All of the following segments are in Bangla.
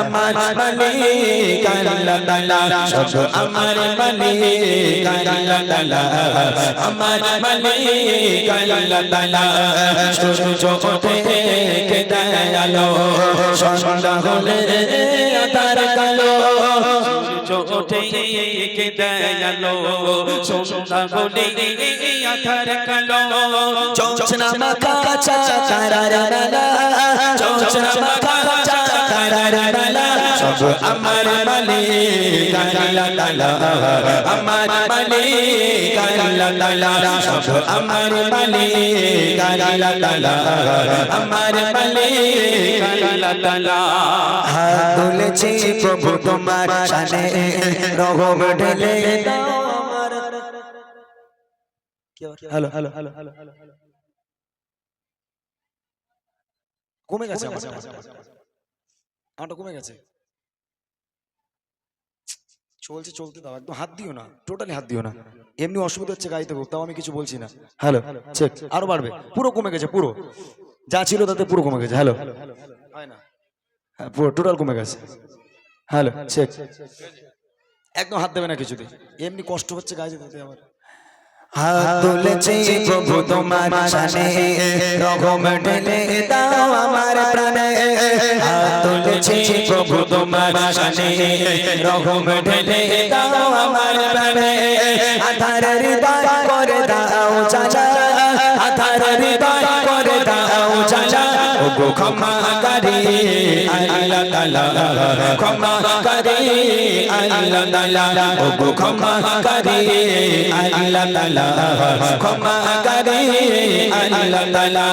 আমার মালিক আল্লাহ তাআলা শুধু আমার মালিক আল্লাহ তাআলা আমার মালিক আল্লাহ তাআলা সূর্য ওঠে কে দয়ালো, সন্ধ্যা হলে তার কালো সূর্য কে দয়ালো, সন্ধ্যা হলে আধার কালো চোচনা মাথা চাকারার নালা চোচনা মাথা চাকারার নালা সব আমার মালিক আল্লাহ তাআলা আমার মালিক আল্লাহ তাআলা সব আমার মালিক আল্লাহ তাআলা আমার মালিক আল্লাহ তাআলা হাত তুলেছি প্রভু তোমার শানে রহম ঢেলে দাও hello hello hello hello hello কমে গেছে আমারটা কমে গেছে। চলছে, চলতে দাও, একদম হাত দিও না টোটালি হাত দিও না। এমনি অসুবিধা হচ্ছে গাইতে হোক তাও আমি কিছু বলছি না। হ্যালো চেক আরও বাড়বে, পুরো কমে গেছে, পুরো। যা ছিল তাতে পুরো কমে গেছে হ্যালো হয় পুরো টোটাল কমে গেছে। হ্যালো চেক একদম হাত দেবে না কিছুতে এমনি কষ্ট হচ্ছে গাইতে দিতে আমার হাত তুলেছি প্রভু তোমার শানে রকম ঢেলে দাও আমার প্রাণে। হাত তুলেছি প্রভু তোমার শানে রকম ঢেলে দাও আমার প্রাণে। আধার হৃদয় করে দাও চাচা। আধার হৃদয় গো ক্ষমা করি আল্লাহ তাআলা ক্ষমা করি আল্লাহ তাআলা ও গো ক্ষমা করি আল্লাহ তাআলা ক্ষমা করি আল্লাহ তাআলা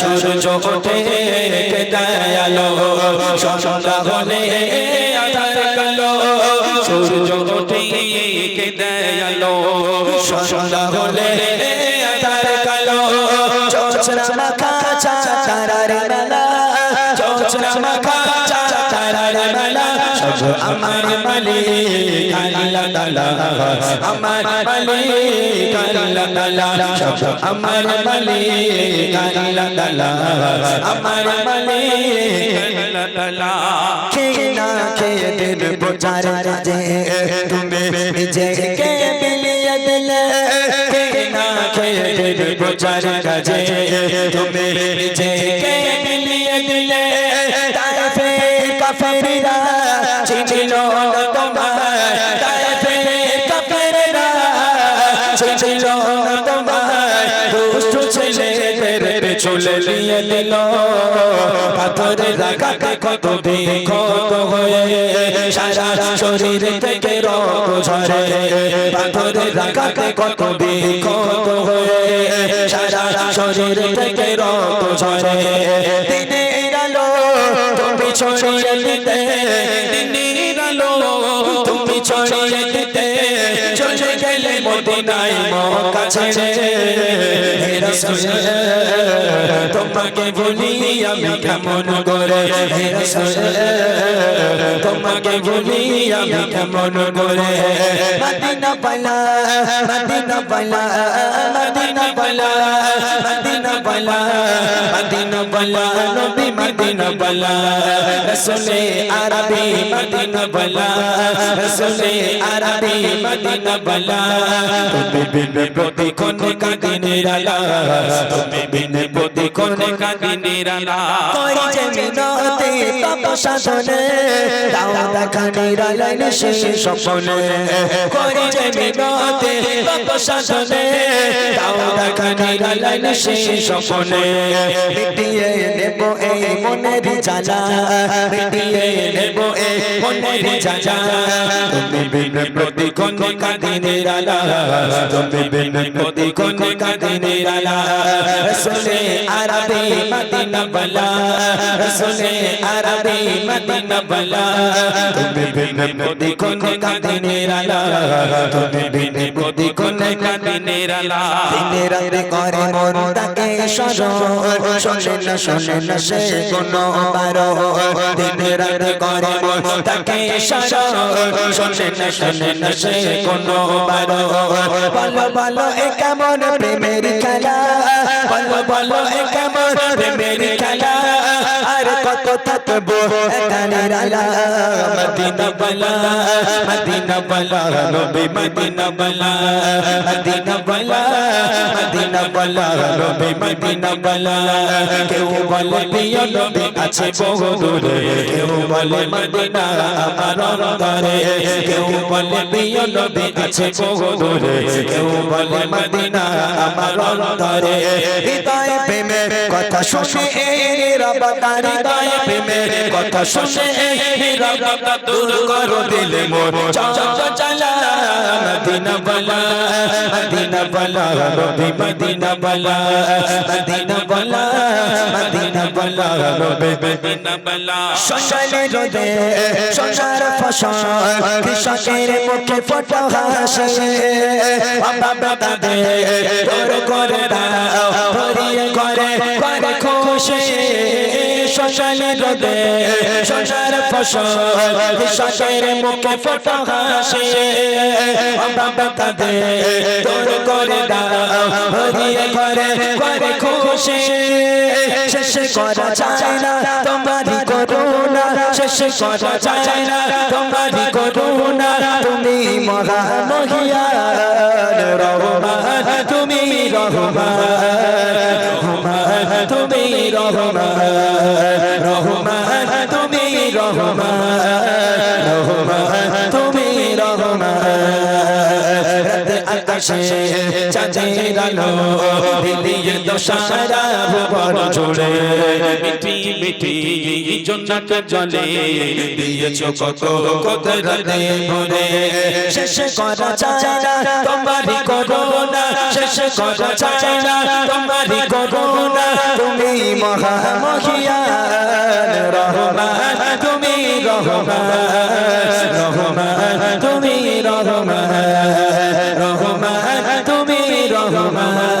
সূর্য ওঠে দয়ালো সন্ধ্যা হলে আধার কালো সূর্য ওঠে দয়ালো সন্ধ্যা হলে আধার কালো চোচরা মাখা চোচরা মাখা চাচারার মেলা আমার মালিক, আল্লাহ, তাআলা। আমার মালিক, আল্লাহ, তাআলা। আমার মালিক, আল্লাহ, তাআলা। আমার মালিক, আল্লাহ, তাআলা। খেয়ে না খেয়ে দিন প্রচার কাজে? তুমি নিজেকে বিলিয়ে দিলে। খেয়ে দিন প্রচার কাজে তুমি নিজেকে বিলিয়ে দিলে তাইফে কাফেররা চিনিল তোমার তাইফে কাফেররা চিনিল চলে নিয়ে দিল পাথরে রাখাতে কত বিক্ষত হয়ে সারা শরীর থেকে রক্ত ঝরে। পাথরে রাখাতে কত বিক্ষত হয়ে সারা শরীর থেকে রক্ত ঝরে। দিনের আলো তুমি ছড়িয়ে দিতে। দিনের আলো তুমি ছড়িয়ে দিতে। চলে গেলে মদিনায় মক্কা ছেড়ে হে রাসূল তোমাকে বলি আমি কেমন করে? হে রাসূল তোমাকে বলি আমি কেমন করে? মদিনা পালা মদিনা পালা মদিনা পালা মদিনা পালা মদিনা পালা, নবী মদিনা পালা। রসুলে আরবি মদিনা পালা, রসুলে আরবি মদিনা পালা তুমি বিনে প্রতিক্ষণ কাদিনের আলা। তুমি বিনে প্রতিক্ষণ কাদিনের আলা। কই যে মিনতে তপস্যা শোনে দাও দেখানি রালাইন শেষ স্বপ্নে। কই যে মিনতে তপস্যা শোনে দাও দেখানি রালাইন শেষ স্বপ্নে। মিটিয়ে নেব এই মনের জ্বালা মিটিয়ে নেব এই মনের জ্বালা তুমি বিনে প্রতিক্ষণ কাদিনের আলা তুমি বিনে প্রতিক্ষণ কাদিনের আলা রসুলে আরবি মদিনা বলা রসুলে আরবি মদিনা বলা তুমি বিনে প্রতিক্ষণ কাদিনের আলা তুমি বিনে প্রতিক্ষণ কাদিনের আলা দিনের রাতে করে মন তাকে স্মরণ শোনে না শোনে না সে কোনো বারো দিনের রাতে করে মন তাকে স্মরণ শোনে না শোনে না সে কোনো বারো বলো বলো, এ কেমন প্রেমের খেলা? বলো বলো, এ কেমন প্রেমের খেলা? আর কত ডাকবো কানের আলা মদিনা বালা মদিনা বালা নবী মদিনা বালা মদিনা বালা মদিনা বালা নবী মদিনা বালা কেউ বলে প্রিয় নবী আছে বহু দূরে কেউ বলে মদিনা আমার অন্তরে কেউ বলে প্রিয় নবী আছে বহু দূরে কেউ বলে মদিনা আমার অন্তরে হৃদয় প্রেমে কথা শুনে রবাতার হৃদয় প্রেমে কথা শুনে রবাতা দূর করো দিলে মোর। চালা, মদিনা বলা মদিনা বলা, রবি মদিনা বলা মদিনা বলা মদিনা বলা, রবি মদিনা বলা। সকালে রোদে সোনার ফসল, কৃষকের মুখে ফটো হাসে বাবা বাবা দে তোর করে দাও করে করে খুশি। সকালে রোদে সোনার ফসল, কৃষকের মুখে ফটো হাসে। বাবা দে তোর করে দাও ভরিয়ে করে করে খুশি। শেষ করা যায় না, তোমারই করুণা। শেষ করা যায় না, তোমারই করুণা। তুমি মহা রহমান, তুমি রহমান। তুমি রহমান রহমান তুমি রহমান রহমান তুমি রহমান আকাশে চাঁদের আলো দিলিয়ে দশারা ভুবন জুড়ে মিঠি মিঠি জন্নত জলে দিয়েছ কত কত রাতে ভরে। শেষ করা যায় তোমারই করোনা শেষ করা যায় তোমারই করোনা তুমি মহা মহিয়ান রহমান তুমি রহমান রহমান তুমি রহমান রহমান তুমি রহমান।